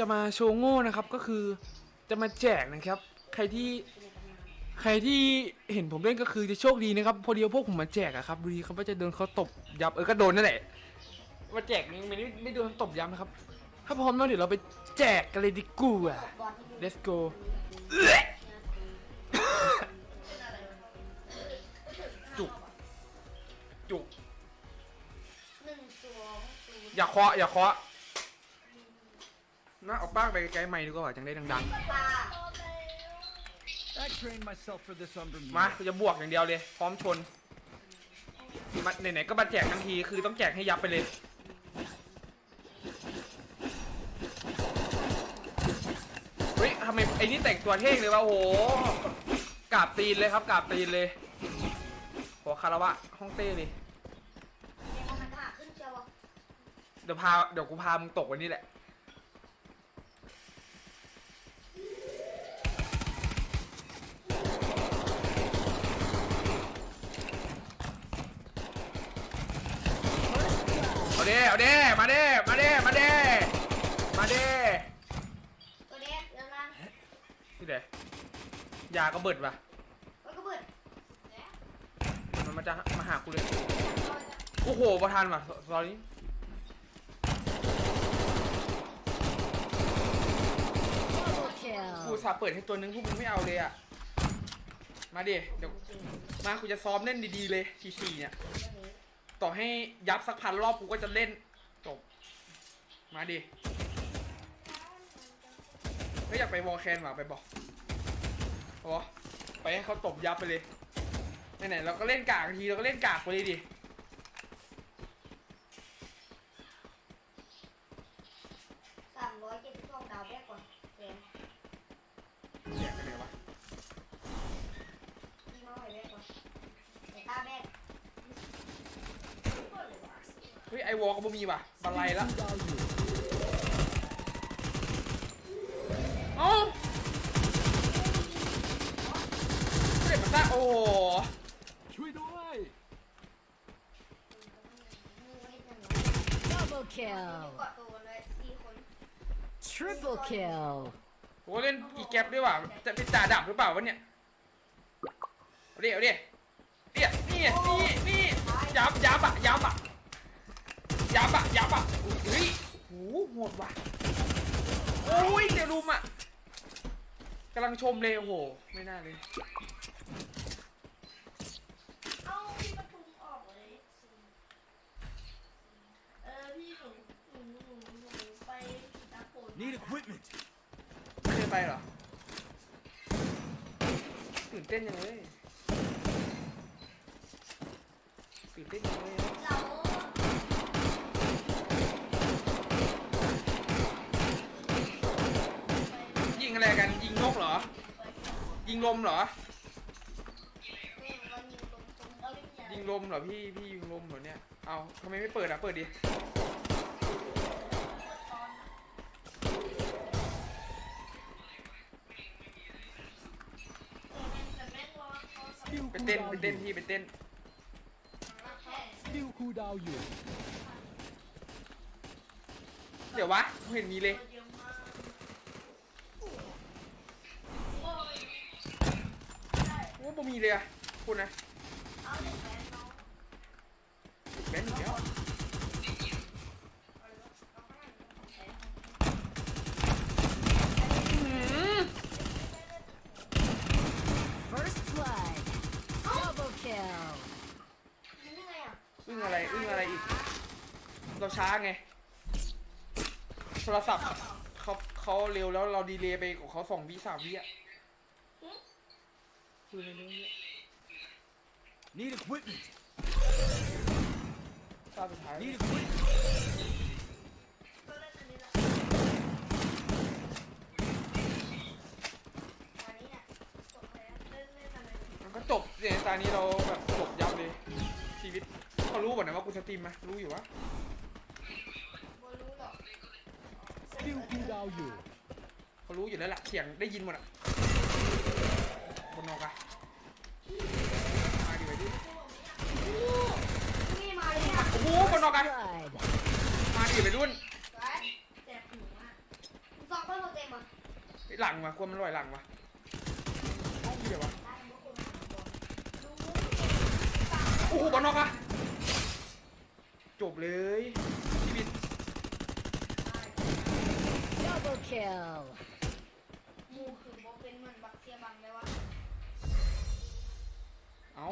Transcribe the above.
จะมาโชว์โง่นะครับ ก็คือจะมาแจกนะครับ ใครที่ใครที่เห็นผมเล่นก็คือจะโชคดีนะครับ พอดีว่าพวกผมมาแจกอะครับดูดีเขาว่าจะโดนเขาตบยับเออก็โดนนั่นแหละมาแจกนี่ไม่ได้ไม่โดนตบยับนะครับ ถ้าพร้อมแล้วเดี๋ยวเราไปแจกกันเลยดีกว่า let's go จุกจุกหนึ่งสองศูนย์อย่าเคาะอย่าเคาะ น่าเอาป้างไปไกลๆไม่ดีกว่าจังได้ดังตา I trained myself for this under ๆ มากูจะบวกอย่างเดียวเลย พร้อมชนมาไหนๆก็มาแจกทันทีคือต้องแจกให้ยับไปเลย เฮ้ยทำไมไอ้นี่แต่งตัวเท่งเลยวะโอ้โหกราบตีนเลยครับกราบตีนเลยขอคารวะห้องเต้เลยเดี๋ยวมันขาขึ้นเชียวเดี๋ยวพาเดี๋ยวกูพามึงตกวันนี้แหละ เอาเด้เอาเด้มาเด้มาเด้มาเด้มาเด้ตัวเด็กเรื่องนั้นที่ไหนยากระเบิดปะมันก็เบิดมันมาจะมาหากูเลยโอ้โหประธานว่ะตอนนี้กูสาห์เปิดให้ตัวนึงพวกมึงไม่เอาเลยอะมาดิเดี๋ยวมากูจะซ้อมเล่นดีๆเลยทีสี่เนี่ย ต่อให้ยับสักพันรอบกูก็จะเล่น จบ มาดิไม่อยากไปวอลแคนว่ะไปบอกโอ้ไปให้เขาตบยับไปเลยไหนๆเราก็เล่นกากทีเราก็เล่นกากไปเลยดิ สามร้อยเจ็ดสิบสองดาวแรกก่อนเต็ม แจกกันเลยวะ ที่มาไว้แรกก่อนแต่ตาแรก เฮ้ยไอวอลก็บ่มีว่ะบันไลละเอ้าเด็ดมาซะโอ้โหช่วยด้วยมือไม่ได้หนึ่ง Double kill. เกาะตัวเลยสี่คน Triple kill. โอ้เล่นอีแก๊ปด้วยว่ะจะเป็นจ่าดับหรือเปล่าวะเนี่ยเอาดิเอาดิเนี่ยนี่นี่นี่ยับยับอะยับอะ ยับอะยับอะเฮ้ยโหโหดว่ะโอ้ยเดี๋ยวรุมอะกำลังชมเลยโอ้โห ไม่น่าเลยเอ้าพี่ปทุมออกเลยเออพี่หนูหนูหนูหนูไปตาโผล่ Need equipment. ไม่ได้ไปเหรอ ตื่นเต้นยังเลยตื่นเต้นยังเลย เรา ยิงอะไรกันยิงนกเหรอ ยิงลมเหรอยิงลมเหรอพี่พี่ยิงลมเหรอเนี่ยเอาทำไมไม่เปิดอะเปิดดิไปเต้นไปเต้นพี่ไปเต้นสกิลคูลดาวน์อยู่ เดี๋ยววะไม่เห็นมีเลยโอ้ บ่มีเลยอะคุณนะแบนอีกแล้วอื้อหือ First blood. Double kill. อึ้งอะไรอึ้งอะไรอีก เราช้าไง โทรศัพท์เขาเขาเร็วแล้วเราดีเลย์ไปของเขาสองวิสามวิอะ คุยเร็วๆเนี่ย Need equipment. ตาสุดท้าย Need equipment. มันก็จบเนี่ยตอนนี้เราแบบจบยับเลยชีวิตเขารู้หมดนะว่ากูสตรีมไหมรู้อยู่วะ สกิลคูลดาวน์อยู่ เขารู้อยู่แล้วแหละเสียงได้ยินหมดอะบ นอกอะมาดิไปดินี่มโอ้โหคนนอกอะมาดิไปรุ่นวยเจ็บหอะองคนหมดเต็มอะหลังวะควรมันลอยหลังวะห้องเดียววะได้หูโอ้โหบอลนอกอะจบเลยพี่บิน Double kill. เอา